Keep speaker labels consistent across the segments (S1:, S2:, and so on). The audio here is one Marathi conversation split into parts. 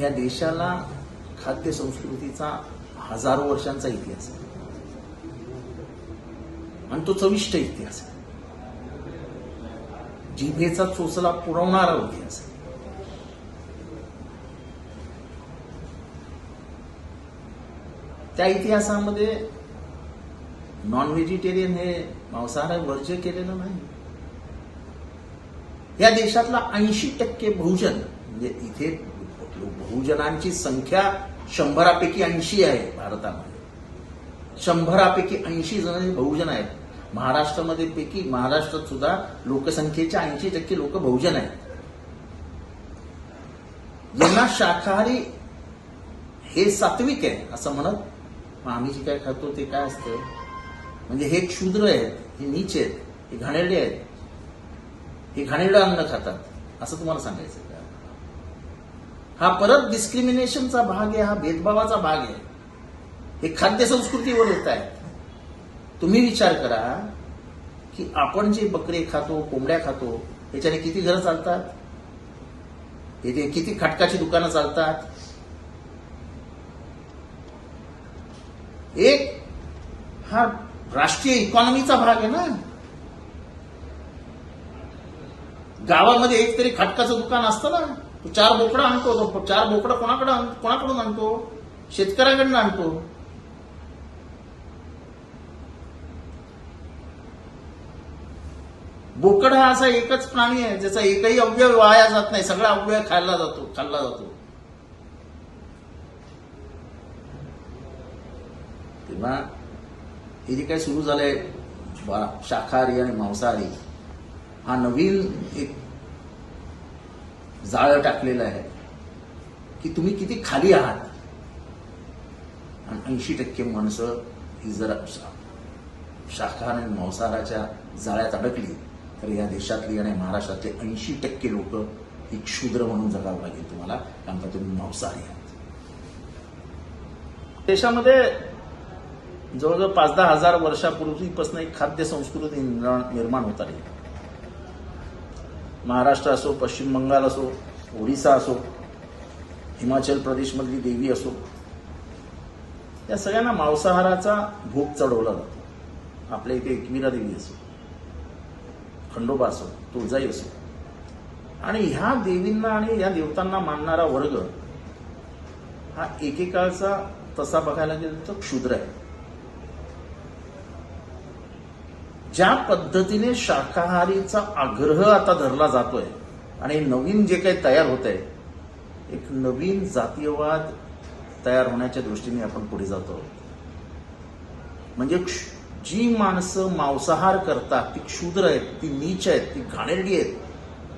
S1: या देशाला खाद्य संस्कृतीचा हजारो वर्षांचा इतिहास आहे. आणि तो चविष्ट इतिहास आहे. जिभेचा चोचला पुरवणारा इतिहास आहे. त्या इतिहासामध्ये नॉन व्हेजिटेरियन हे मांसाहार वर्ज्य केलेलं नाही. या देशातला ऐंशी टक्के बहुजन म्हणजे इथे बहुजनांची संख्या शंभरापैकी ऐंशी आहे भारतामध्ये. शंभरापैकी ऐंशी जण बहुजन आहेत. महाराष्ट्रामध्ये पैकी महाराष्ट्रात सुद्धा लोकसंख्येच्या ऐंशी टक्के लोक बहुजन आहेत. यांना शाकाहारी हे सात्विक आहे असं म्हणत आम्ही जे काय खातो ते काय असतं? म्हणजे हे क्षुद्र आहेत हे नीच आहेत हे घाणेरडे आहेत हे घाणेरडं अन्न खातात असं तुम्हाला सांगायचं का? हा परत डिस्क्रिमिनेशनचा भाग आहे हा भेदभावाचा भाग आहे. हे खाद्य संस्कृतीवर येत आहे. तुम्ही विचार करा की आपण जे बकरे खातो कोंबड्या खातो याच्याने किती घरं चालतात? येथे किती खटकाची दुकानं चालतात? एक हा राष्ट्रीय इकॉनॉमीचा भाग आहे ना. गावामध्ये एक तरी खटकाचं दुकान असतं ना. तो चार बोकडं आणतो तो चार बोकडं कोणाकडे कोणाकडून आणतो? शेतकऱ्याकडनं आणतो. बोकड हा असा एकच प्राणी आहे ज्याचा एकही अवयव वाया जात नाही सगळा अवयव खाल्ला जातो खाल्ला जातो. तेव्हा हे जे काही सुरू झालंय शाकाहारी आणि मांसाहारी हा नवीन एक जाळं टाकलेलं आहे. की तुम्ही किती खाली आहात? आणि ऐंशी टक्के माणसं ही जर शा- शाकाहार आणि मांसाहाराच्या जाळ्यात अडकली तर या देशातली आणि महाराष्ट्रातले ऐंशी टक्के लोक ही क्षुद्र म्हणून जगावं लागेल तुम्हाला कारण का तुम्ही मांसाहारी आहात. देशामध्ये जवळजवळ पाच दहा हजार वर्षापूर्वीपासून एक खाद्य संस्कृती निर्माण निर्माण होत आली महाराष्ट्र असो पश्चिम बंगाल असो ओडिसा असो हिमाचल प्रदेशमधली देवी असो या सगळ्यांना मांसाहाराचा भोग चढवला जातो. आपल्या इथे एकविरा देवी असो खंडोबा असो तुळजाई असो. आणि ह्या देवींना आणि या देवतांना मानणारा वर्ग हा एकेकाळचा तसा बघायला गेला तर क्षुद्र आहे. ज्या पद्धतीने शाकाहारीचा आग्रह आता धरला जातोय आणि नवीन जे काही तयार होत आहे एक नवीन जातीयवाद तयार होण्याच्या दृष्टीने आपण पुढे जातो. म्हणजे क्ष- जी माणसं मांसाहार करतात ती क्षुद्र आहेत ती नीच आहेत ती घाणेरडी आहेत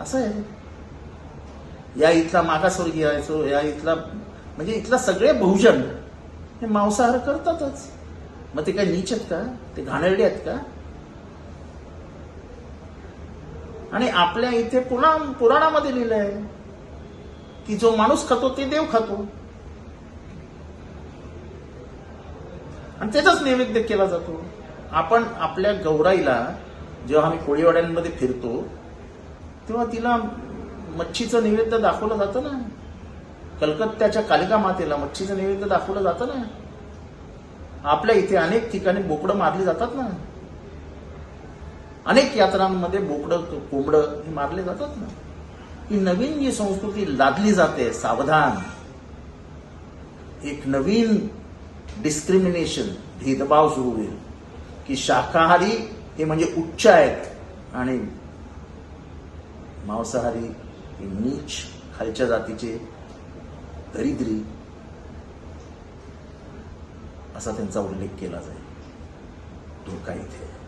S1: असं आहे. या इथला मागासवर्गीय यायचो या इथला म्हणजे इथला सगळे बहुजन हे मांसाहार करतातच. मग ते काय नीच आहेत का? ते घाणेरडे आहेत का? आणि आपल्या इथे पुन्हा पुराणामध्ये लिहिलं आहे की जो माणूस खातो ते देव खातो. आणि त्याचाच नैवेद्य केला जातो. आपण आपल्या गौराईला जेव्हा आम्ही कोळीवाड्यांमध्ये फिरतो तेव्हा तिला मच्छीचं नैवेद्य दाखवलं जातं ना. कलकत्त्याच्या कालिका मातेला मच्छीचं नैवेद्य दाखवलं जातं ना. आपल्या इथे अनेक ठिकाणी बोकडं मारली जातात ना. अनेक यात्रांमध्ये बोकडं कोंबडं हे मारले जातात ना. ही नवीन जी संस्कृती लादली जाते सावधान. एक नवीन डिस्क्रिमिनेशन भेदभाव सुरू होईल. की शाकाहारी हे म्हणजे उच्च आहेत आणि मांसाहारी हे नीच खालच्या जातीचे दरिद्री. असा त्यांचा उल्लेख केला जाईल. धोका इथे?